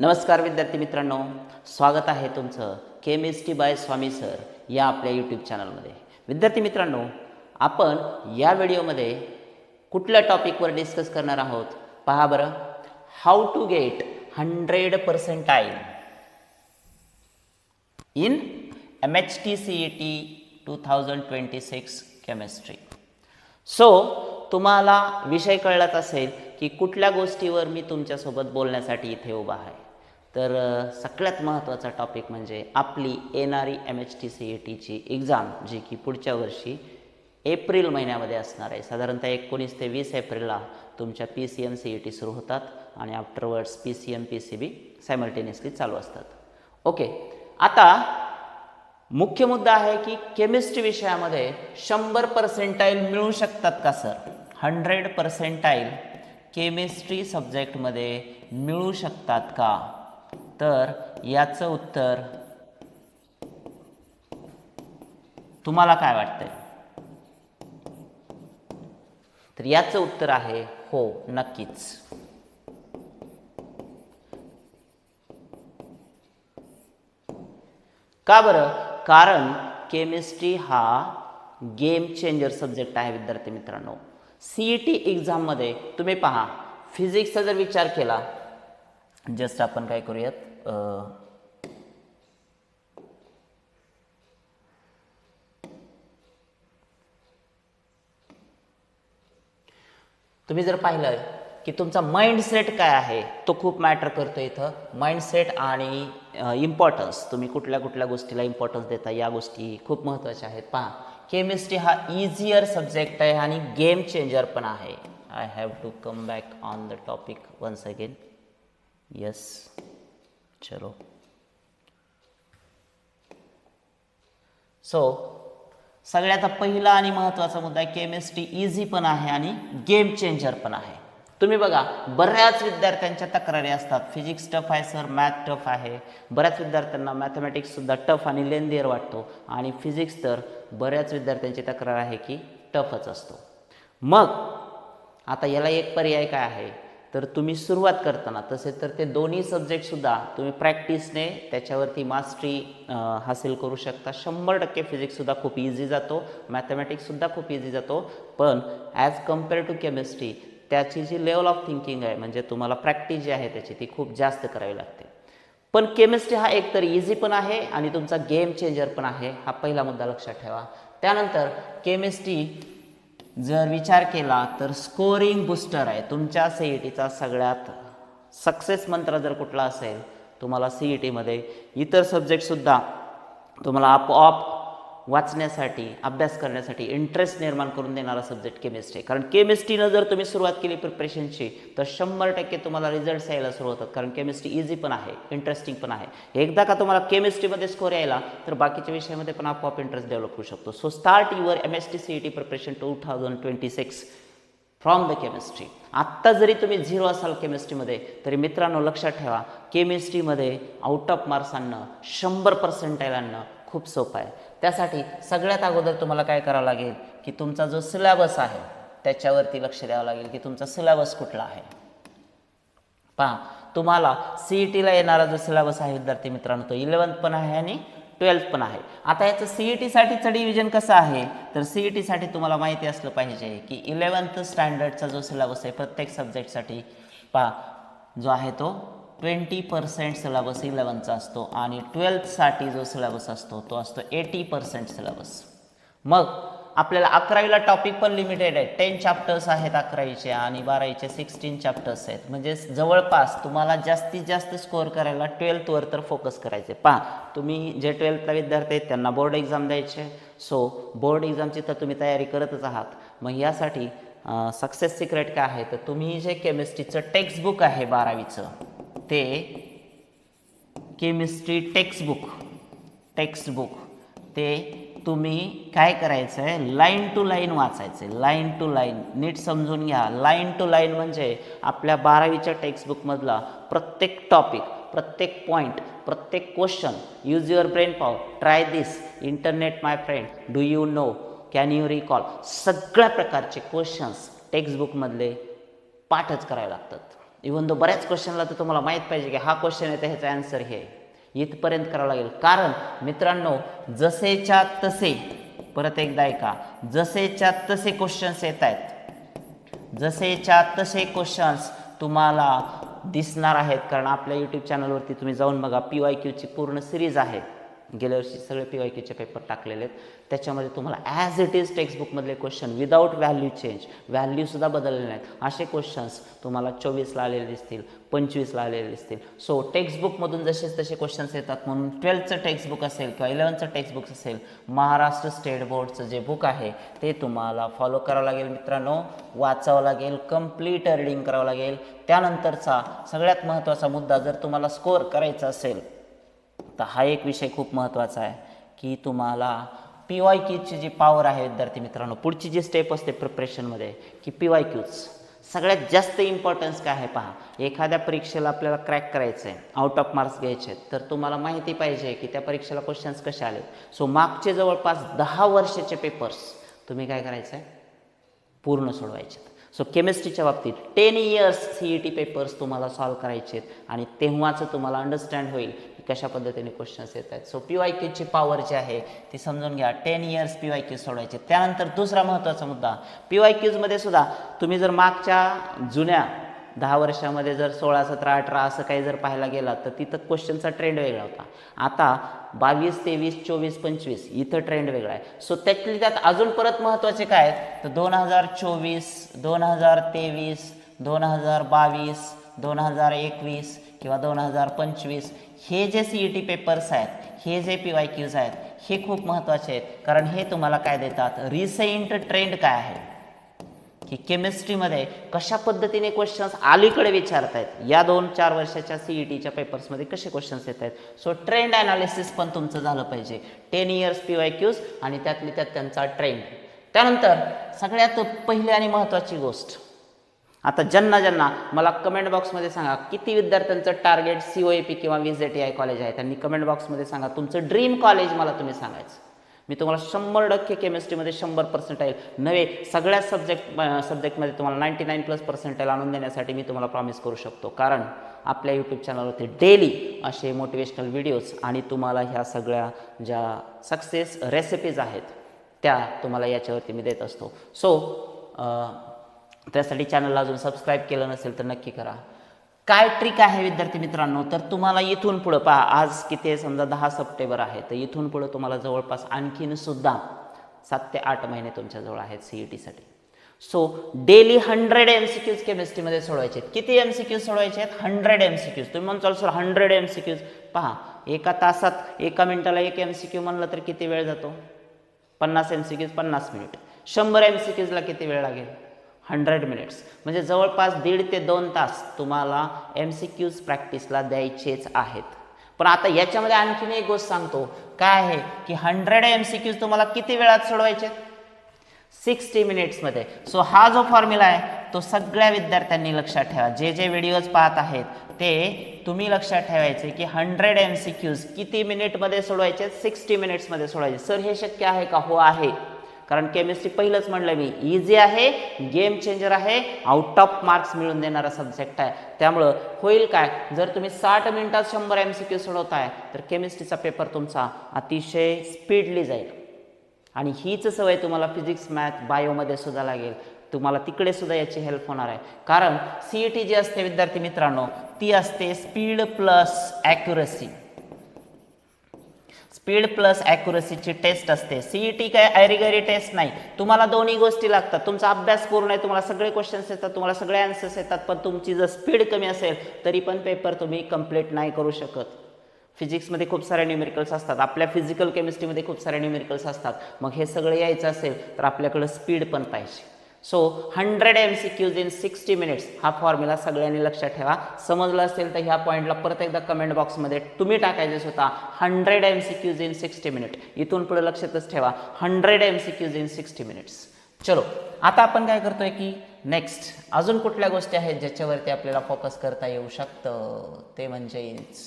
नमस्कार विद्यार्थी मित्रांनो स्वागत आहे तुमचं केमिस्ट्री बाय स्वामी सर या आपल्या यूट्यूब चॅनलमध्ये विद्यार्थी मित्रांनो आपण या व्हिडिओमध्ये कुठल्या टॉपिकवर डिस्कस करणार आहोत? पहा बरं. How to get hundred percentile in M H T C E T two thousand twenty six chemistry so तुम्हाला विषय कळलाच असेल की कुठल्या गोष्टीवर मी तुमच्यासोबत बोलण्यासाठी इथे उभा आहे. तर सगळ्यात महत्त्वाचा टॉपिक म्हणजे आपली येणारी M H T C E टीची एक्झाम जी की पुढच्या वर्षी एप्रिल महिन्यामध्ये असणार आहे. साधारणतः एकोणीस ते वीस एप्रिलला तुमच्या P C M C E T सुरू होतात आणि afterwards P C M P C B simultaneously चालू असतात. ओके आता मुख्य मुद्दा आहे की केमिस्ट्री विषयामध्ये शंभर पर्सेंटाईल मिळू शकतात का सर हंड्रेड पर्सेंटाईल केमिस्ट्री सब्जेक्टमध्ये मिळू शकतात का? तर याचं उत्तर तुम्हाला काय वाटतंय? तर याचं उत्तर आहे हो नक्कीच. का बरं? कारण केमिस्ट्री हा गेम चेंजर सब्जेक्ट आहे विद्यार्थी मित्रांनो. सीईटी टी एक्झाममध्ये तुम्ही पहा फिजिक्सचा जर विचार केला जस्ट आपण काय करूयात तुम्ही जर पाहिलं की तुमचा माइंडसेट काय आहे तो खूप मॅटर करतो इथं. माइंडसेट आणि इम्पॉर्टन्स तुम्ही कुठल्या कुठल्या गोष्टीला इम्पॉर्टन्स देता या गोष्टी खूप महत्त्वाच्या आहेत. पहा केमिस्ट्री हा इझियर सब्जेक्ट आहे आणि गेम चेंजर पण आहे. I have to come back on the topic once again yes चलो सो सगळ्यात पहिला आणि महत्त्वाचा मुद्दा आहे केमिस्ट्री इझी पण आहे आणि गेम चेंजर पण आहे. तुम्ही बघा बऱ्याच विद्यार्थ्यांच्या तक्रारी असतात. फिजिक्स टफ आहे सर मॅथ टफ आहे. बऱ्याच विद्यार्थ्यांना मॅथमॅटिक्ससुद्धा टफ आणि लेंदियर वाटतो. आणि फिजिक्स तर बऱ्याच विद्यार्थ्यांची तक्रार आहे की टफच असतो. मग आता याला एक पर्याय काय आहे? तर तुम्ही सुरुवात करताना तसे तर ते दोन्ही सब्जेक्टसुद्धा तुम्ही प्रॅक्टिसने त्याच्यावरती मास्टरी हासिल करू शकता. शंभर टक्के फिजिक्ससुद्धा खूप इझी जातो. मॅथमॅटिक्ससुद्धा खूप इझी जातो. पण ॲज कंपेअर टू केमिस्ट्री त्याची जी लेवल ऑफ थिंकिंग आहे म्हणजे तुम्हाला प्रॅक्टिस जी आहे त्याची ती खूप जास्त करावी लागते. पण केमिस्ट्री हा एकतर इझी पण आहे आणि तुमचा गेम चेंजर पण आहे हा पहिला मुद्दा लक्षात ठेवा. त्यानंतर केमिस्ट्री जर विचार केला तर स्कोरिंग बुस्टर आहे. तुमच्या सी ई टीचा सगळ्यात सक्सेस मंत्र जर कुठला असेल तुम्हाला सी ई टीमध्ये इतर सब्जेक्टसुद्धा तुम्हाला आपोआप वाचण्यासाठी अभ्यास करण्यासाठी इंटरेस्ट निर्माण करून देणारा सब्जेक्ट केमिस्ट्री कारण केमिस्ट्रीनं जर तुम्ही सुरुवात केली प्रिपरेशनची तर शंभर टक्के तुम्हाला रिझल्ट्स यायला सुरू होतात. कारण केमिस्ट्री इझी पण आहे इंटरेस्टिंग पण आहे. एकदा का तुम्हाला केमिस्ट्रीमध्ये स्कोर यायला तर बाकीच्या विषयामध्ये पण आपोआप इंटरेस्ट डेव्हलप होऊ शकतो. So start your M S T C E T preparation two thousand twenty six from the chemistry आत्ता जरी तुम्ही झिरो असाल केमिस्ट्रीमध्ये तरी मित्रांनो लक्षात ठेवा केमिस्ट्रीमध्ये आउट ऑफ मार्क्स आणणं शंभर पर्सेंटाईल आणणं खूप सोपं आहे. त्यासाठी सगळ्यात अगोदर तुम्हाला काय करावं लागेल की तुमचा जो सिलॅबस आहे त्याच्यावरती लक्ष द्यावं लागेल की तुमचा सिलॅबस कुठला आहे. पहा तुम्हाला सी ई टीला येणारा जो सिलॅबस आहे विद्यार्थी मित्रांनो तो इलेवन्थ पण आहे आणि ट्वेल्थ पण आहे. आता याचं सी ई टीसाठीचं डिव्हिजन कसं आहे? तर सी ई टीसाठी तुम्हाला माहिती असलं पाहिजे की इलेवन्थ स्टँडर्डचा जो सिलेबस आहे प्रत्येक सब्जेक्टसाठी पहा जो आहे तो ट्वेंटी पर्सेंट सिलेबस इलेवनचा असतो आणि ट्वेल्थसाठी जो सिलेबस असतो तो असतो एटी पर्सेंट सिलेबस. मग आपल्याला अकरावीला टॉपिक पण लिमिटेड आहे. टेन चॅप्टर्स आहेत अकरावीचे आणि बारावीचे सिक्स्टीन चॅप्टर्स आहेत. म्हणजे जवळपास तुम्हाला जास्तीत जास्त स्कोअर करायला ट्वेल्थवर तर फोकस करायचे. पहा तुम्ही जे ट्वेल्थला विद्यार्थी आहेत त्यांना बोर्ड एक्झाम द्यायचे. सो बोर्ड एक्झामची तर तुम्ही तयारी करतच आहात. मग यासाठी सक्सेस सिक्रेट काय आहे? तर तुम्ही जे केमिस्ट्रीचं टेक्स्टबुक आहे बारावीचं ते केमिस्ट्री टेक्स्टबुक टेक्स्टबुक ते तुम्ही काय करायचं आहे लाईन टू लाईन वाचायचं आहे लाईन टू लाईन नीट समजून घ्या. लाईन टू लाईन म्हणजे आपल्या बारावीच्या टेक्स्टबुकमधला प्रत्येक टॉपिक प्रत्येक पॉईंट प्रत्येक question use your brain power try this internet my friend do you know can you recall सगळ्या प्रकारचे क्वेश्चन्स टेक्स्टबुकमधले पाठच करावे लागतात. इव्हन दो बऱ्याच क्वेश्चनला तर तुम्हाला माहीत पाहिजे की हा क्वेश्चन आहे तर ह्याचा आन्सर हे आहे. इथपर्यंत करावं लागेल. कारण मित्रांनो जसेच्या तसे परत एकदा ऐका जसेच्या तसे क्वेश्चन्स येत आहेत. जसेच्या तसे क्वेश्चन्स तुम्हाला दिसणार आहेत कारण आपल्या यूट्यूब चॅनलवरती तुम्ही जाऊन बघा पी वाय क्यूची पूर्ण सिरीज आहे. गेल्या वर्षी सगळे पी वाय केचे पेपर टाकलेले आहेत. त्याच्यामध्ये तुम्हाला ॲज इट इज टेक्स्टबुकमधले क्वेश्चन विदाऊट व्हॅल्यू चेंज व्हॅल्यूसुद्धा बदलले नाहीत. असे क्वेश्चन्स तुम्हाला चोवीसला आलेले दिसतील पंचवीसला आलेले दिसतील. सो टेक्स्टबुकमधून जसेच तसे क्वेश्चन्स येतात म्हणून ट्वेल्थचं टेक्स्टबुक असेल किंवा इलेवनचं टेक्स्टबुक असेल महाराष्ट्र स्टेट बोर्डचं जे बुक आहे ते तुम्हाला फॉलो करावं लागेल मित्रांनो. वाचावं लागेल कंप्लीट रीडिंग करावं लागेल. त्यानंतरचा सगळ्यात महत्त्वाचा मुद्दा जर तुम्हाला स्कोअर करायचा असेल तर हा एक विषय खूप महत्त्वाचा आहे की तुम्हाला पी वाय क्यूची जी पॉवर आहे विद्यार्थी मित्रांनो पुढची जी स्टेप असते प्रिपरेशनमध्ये की पी वाय क्यूज सगळ्यात जास्त इम्पॉर्टन्स काय आहे पहा एखाद्या परीक्षेला आपल्याला क्रॅक करायचं आहे आउट ऑफ मार्क्स घ्यायचे आहेत तर तुम्हाला माहिती पाहिजे की त्या परीक्षेला क्वेश्चन्स कसे आले. सो मागचे जवळपास दहा वर्षाचे पेपर्स तुम्ही काय करायचं आहे पूर्ण सोडवायचे सो केमिस्ट्रीच्या बाबतीत ten years C E T papers तुम्हाला सॉल्व करायचे आहेत आणि तेव्हाच तुम्हाला अंडरस्टँड होईल कशा पद्धतीने क्वेश्चन्स येत आहेत सो पी वाय क्यूची पॉवर जी आहे ती समजून घ्या. Ten years P Y Q सोडवायचे. त्यानंतर दुसरा महत्त्वाचा मुद्दा. पी वाय क्यूजमध्ये सुद्धा तुम्ही जर मागच्या जुन्या दहा वर्षामध्ये जर सोळा सतरा अठरा असं काही जर पाहायला गेला तर तिथं क्वेश्चनचा ट्रेंड वेगळा होता. आता बावीस तेवीस चोवीस पंचवीस इथं ट्रेंड वेगळा आहे. सो त्यातली त्यात अजून परत महत्त्वाचे काय आहेत? तर दोन हजार चोवीस दोन हजार तेवीस दोन हजार बावीस दोन हजार एकवीस किंवा दोन हजार पंचवीस हे जे सी ई टी पेपर्स आहेत हे जे पी वाय क्यूज आहेत हे खूप महत्त्वाचे आहेत. कारण हे तुम्हाला काय देतात? रिसेंट ट्रेंड काय आहे? की केमिस्ट्रीमध्ये कशा पद्धतीने क्वेश्चन्स अलीकडे विचारतायत या दोन चार वर्षाच्या सी ई टीच्या पेपर्समध्ये कसे क्वेश्चन्स येत आहेत? सो ट्रेंड ॲनालिसिस पण तुमचं झालं पाहिजे. Ten years P Y Qs आणि त्यातली त्यात त्यांचा ट्रेंड त्यानंतर सगळ्यात पहिली आणि महत्त्वाची गोष्ट आता ज्यांना ज्यांना मला कमेंट बॉक्समध्ये सांगा किती विद्यार्थ्यांचं target C O E P किंवा V Z T I college आहे? त्यांनी कमेंट बॉक्समध्ये सांगा तुमचं ड्रीम कॉलेज मला तुम्ही सांगायचं. मी तुम्हाला शंभर टक्के केमिस्ट्रीमध्ये शंभर पर्सेंटाईल नव्हे सगळ्या सब्जेक्ट सब्जेक्टमध्ये तुम्हाला नाईंटी नाईन प्लस पर्सेंटाईल आणून देण्यासाठी मी तुम्हाला प्रॉमिस करू शकतो. कारण आपल्या यूट्यूब चॅनलवरती डेली असे मोटिवेशनल व्हिडिओज आणि तुम्हाला ह्या सगळ्या ज्या सक्सेस रेसिपीज आहेत त्या तुम्हाला याच्यावरती मी देत असतो. सो त्यासाठी चॅनलला अजून सबस्क्राईब केलं नसेल तर नक्की करा. काय ट्रिक आहे विद्यार्थी मित्रांनो? तर तुम्हाला इथून पुढं पहा आज किती समजा दहा सप्टेंबर आहे. तर इथून पुढं तुम्हाला जवळपास आणखीन सुद्धा सात ते आठ महिने तुमच्याजवळ आहेत सी ई टीसाठी so daily hundred M C Qs केमिस्ट्रीमध्ये सोडवायचे आहेत. किती एम सी क्यूज सोडवायचे आहेत? हंड्रेड एम सी क्यूज तुम्ही म्हणून sir hundred M C Qs पहा एका तासात एका मिनिटाला एक एम सी क्यू म्हणलं तर किती वेळ जातो? पन्नास एम सी क्यूज पन्नास मिनिट. शंभर एम सी क्यूजला किती वेळ लागेल? Hundred minutes. म्हणजे जवळपास दीड ते दोन तास तुम्हाला एम सी क्यूज प्रॅक्टिसला द्यायचेच आहेत. पण आता याच्यामध्ये आणखीन एक गोष्ट सांगतो. काय आहे की हंड्रेड एम सी क्यूज तुम्हाला किती वेळात सोडवायचे? सिक्स्टी मिनिट्समध्ये. सो हा जो फॉर्म्युला आहे तो सगळ्या विद्यार्थ्यांनी लक्षात ठेवा. जे जे व्हिडिओज पाहत आहेत ते तुम्ही लक्षात ठेवायचे की हंड्रेड एम सी क्यूज किती मिनिटमध्ये सोडवायचे? सिक्स्टी मिनिट्समध्ये सोडवायचे. सर हे शक्य आहे का? हो आहे. कारण केमिस्ट्री पहिलंच म्हणलं मी. इझी आहे गेम चेंजर आहे आउट ऑफ मार्क्स मिळून देणारा सब्जेक्ट आहे. त्यामुळं होईल काय? जर तुम्ही साठ मिनिटात शंभर एम सी क्यू सोडवताय तर केमिस्ट्रीचा पेपर तुमचा अतिशय स्पीडली जाईल. आणि हीच सवय तुम्हाला फिजिक्स मॅथ बायोमध्ये सुद्धा लागेल. तुम्हाला तिकडे सुद्धा याची हेल्प होणार आहे. कारण सी ई टी जी असते विद्यार्थी मित्रांनो ती असते speed plus accuracy speed plus ॲक्युरसीची test असते. सीई टी काय ऐरीगैरी टेस्ट नाही. तुम्हाला दोन्ही गोष्टी लागतात. तुमचा अभ्यास पूर्ण आहे तुम्हाला सगळे क्वेश्चन्स येतात तुम्हाला सगळे आन्सर्स येतात पण तुमची जर स्पीड कमी असेल तरी पण पेपर तुम्ही कंप्लीट नाही करू शकत. फिजिक्समध्ये खूप सारे न्यूमेरिकल्स असतात. आपल्या फिजिकल केमिस्ट्रीमध्ये खूप सारे न्यूमेरिकल्स असतात. मग हे सगळं यायचं असेल तर आपल्याकडं स्पीड पण पाहिजे. So hundred M C Qs in sixty minutes हा फॉर्म्युला सगळ्यांनी लक्षात ठेवा. समजलं असेल तर ह्या पॉईंटला परत एकदा कमेंट बॉक्समध्ये तुम्ही टाकायचे होता hundred M C Qs in sixty minute इथून पुढे लक्षातच ठेवा. Hundred M C Qs in sixty minutes चलो आता आपण काय करतोय की नेक्स्ट अजून कुठल्या गोष्टी आहेत ज्याच्यावरती आपल्याला फोकस करता येऊ शकतं? ते म्हणजेच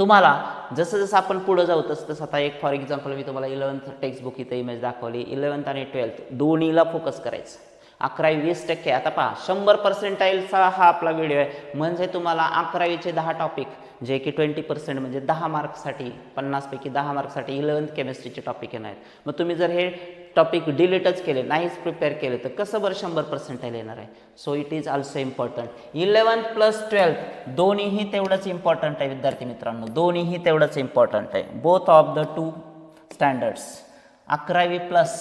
तुम्हाला जसं जसं आपण पुढं जाऊ तसं तसं आता एक फॉर एक्झाम्पल मी तुम्हाला इलेवन्थ टेक्स्टबुक इथं इमेज दाखवली. इलेवन्थ आणि ट्वेल्थ दोन्हीला फोकस करायचं. अकरावी वीस टक्के. आता पहा शंभर पर्सेंटाईलचा हा आपला व्हिडिओ आहे. म्हणजे तुम्हाला अकरावीचे दहा टॉपिक जे की ट्वेंटी पर्सेंट म्हणजे दहा मार्कसाठी पन्नासपैकी दहा मार्कसाठी इलेवन्थ केमिस्ट्रीचे टॉपिक येणार आहेत. मग तुम्ही जर हे टॉपिक डिलीटच केले नाहीच प्रिपेअर केले तर कसं बरं शंभर पर्सेंटाईल येणार आहे? So it is also important eleven plus twelfth दोन्हीही तेवढंच इम्पॉर्टंट आहे विद्यार्थी मित्रांनो. दोन्हीही तेवढंच इम्पॉर्टंट आहे. Both of the two standards अकरावी प्लस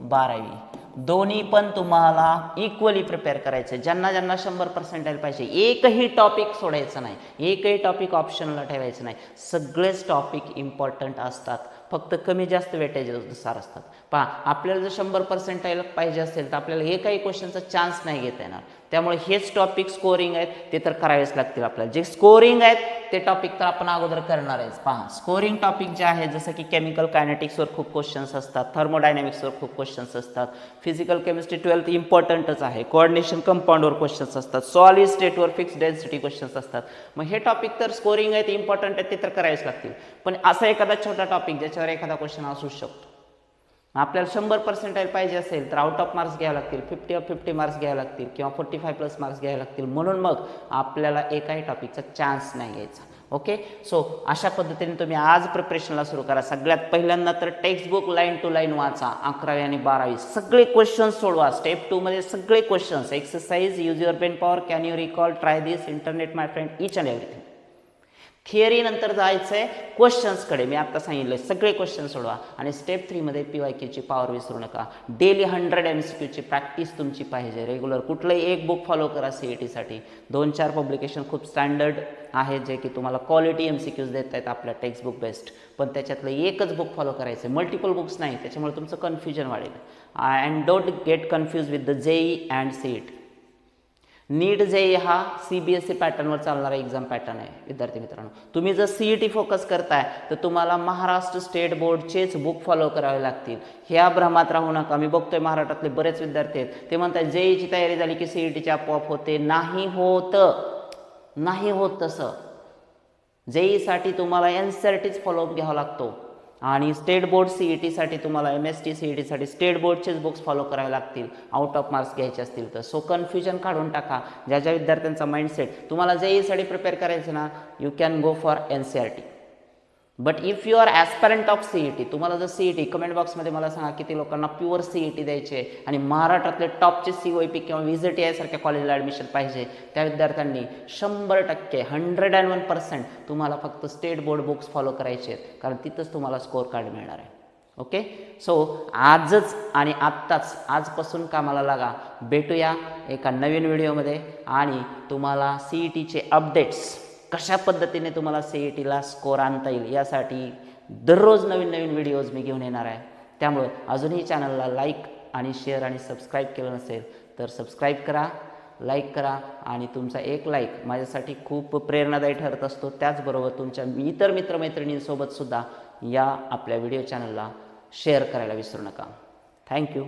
बारावी. दोन्ही पण तुम्हाला इक्वली प्रिपेअर करायचं. ज्यांना ज्यांना शंभर पर्सेंटाईल पाहिजे एकही टॉपिक सोडायचं नाही. एकही टॉपिक ऑप्शनला ठेवायचं नाही. सगळेच टॉपिक इम्पॉर्टंट असतात. फक्त कमी जास्त वेटेजनुसार असतात. पहा आपल्याला जर शंभर पर्सेंटाईल पाहिजे असेल तर आपल्याला एकही क्वेश्चनचा चान्स नाही घेता येणार. त्यामुळे हेच टॉपिक स्कोरिंग आहेत ते तर करावेच लागतील आपल्याला. जे स्कोरिंग आहेत ते टॉपिक तर आपण अगोदर करणार आहेच. पहा स्कोरिंग टॉपिक जे आहे जसं की केमिकल कायनेटिक्सवर खूप क्वेश्चन्स असतात थर्मोडायनॅमिक्सवर खूप क्वेश्चन्स असतात फिजिकल केमिस्ट्री ट्वेल्थ इम्पॉर्टंटच आहे कोऑर्डिनेशन कंपाऊंडवर क्वेश्चन्स असतात सॉलिड स्टेटवर फिक्स डेन्सिटी क्वेश्चन्स असतात. मग हे टॉपिक तर स्कोरिंग आहेत इम्पॉर्टंट आहेत ते तर करावेच लागतील. पण असा एखादा छोटा टॉपिक त्याच्यावर एखादा क्वेश्चन असू शकतो. आपल्याला शंभर पर्सेंटाईल पाहिजे असेल तर आउट ऑफ मार्क्स घ्यावे लागतील फिफ्टी ऑफ फिफ्टी मार्क्स घ्यावे लागतील किंवा फोर्टी फाय प्लस मार्क्स घ्यावे लागतील. म्हणून मग आपल्याला एकाही टॉपिकचा चान्स नाही घ्यायचा. ओके सो अशा पद्धतीने तुम्ही आज प्रिपरेशनला सुरू करा. सगळ्यात पहिल्यांदा तर टेक्स्टबुक लाईन टू लाईन वाचा. अकरावी आणि बारावी. सगळे क्वेश्चन्स सोडवा. स्टेप टूमध्ये सगळे questions exercise use your pen power can you recall try this internet my friend each and everything theory नंतर जायचं आहे क्वेश्चन्सकडे मी आत्ता सांगितलं सगळे क्वेश्चन सोडवा. आणि स्टेप थ्रीमध्ये पी वाय क्यूची पॉवर विसरू नका. डेली हंड्रेड एम सी क्यूची प्रॅक्टिस तुमची पाहिजे. रेग्युलर कुठलंही एक बुक फॉलो करा सी ई टीसाठी दोन चार पब्लिकेशन खूप स्टँडर्ड आहेत जे की तुम्हाला क्वालिटी एम सी क्यूज देत आहेत आपल्या टेक्स्टबुक बेस्ट पण त्याच्यातलं एकच बुक फॉलो करायचं आहे मल्टिपल बुक्स नाही. त्याच्यामुळे तुमचं कन्फ्युजन वाढेल. And don't get confuse with the JEE and CET NEET जे हा सी बी एस ई पॅटर्नवर चालणारा एक्झाम पॅटर्न आहे विद्यार्थी मित्रांनो. तुम्ही जर सी ई टी फोकस करताय तर तुम्हाला महाराष्ट्र स्टेट बोर्डचेच बुक फॉलो करावे लागतील. ह्या भ्रमात राहू नका. मी बघतोय महाराष्ट्रातले बरेच विद्यार्थी आहेत. ते म्हणतात जेईची तयारी झाली की सी ई टीची आपोआप होते. नाही होत. नाही होत तसं. जेईसाठी तुम्हाला एन सी आर टीच फॉलोअप घ्यावा लागतो. आणि स्टेट बोर्ड सी ई टीसाठी तुम्हाला M S T C E टीसाठी स्टेट बोर्डचेच बुक्स फॉलो करावे लागतील आउट ऑफ मार्क्स घ्यायचे असतील तर. सो कन्फ्युजन काढून टाका. ज्या ज्या विद्यार्थ्यांचा माइंडसेट तुम्हाला जे ईसाठी प्रिपेअर करायचं ना you can go for N C R T but if you are aspirant of C E T तुम्हाला जर सी ई टी कमेंट बॉक्समध्ये मला सांगा किती लोकांना प्युअर सी ई टी द्यायचे आणि महाराष्ट्रातले टॉपचे सी ओ पी किंवा व्ही टी आयसारख्या कॉलेजला ॲडमिशन पाहिजे त्या विद्यार्थ्यांनी शंभर टक्के हंड्रेड अँड वन पर्सेंट तुम्हाला फक्त स्टेट बोर्ड बुक्स फॉलो करायचे आहेत कारण तिथंच तुम्हाला स्कोअर कार्ड मिळणार आहे. ओके सो आजच आणि आत्ताच आजपासून कामाला लागा. भेटूया एका नवीन व्हिडिओमध्ये आणि तुम्हाला सी ई टीचे अपडेट्स कशा पद्धतीने तुम्हाला सी ई टीला स्कोर आणता येईल यासाठी दररोज नवीन नवीन व्हिडिओज मी घेऊन येणार आहे. त्यामुळं अजूनही चॅनलला लाईक आणि शेअर आणि सबस्क्राईब केलं नसेल तर सबस्क्राईब करा लाईक करा आणि तुमचा एक लाईक माझ्यासाठी खूप प्रेरणादायी ठरत असतो. त्याचबरोबर तुमच्या इतर मित्रमैत्रिणींसोबतसुद्धा या आपल्या व्हिडिओ चॅनलला शेअर करायला विसरू नका. थँक्यू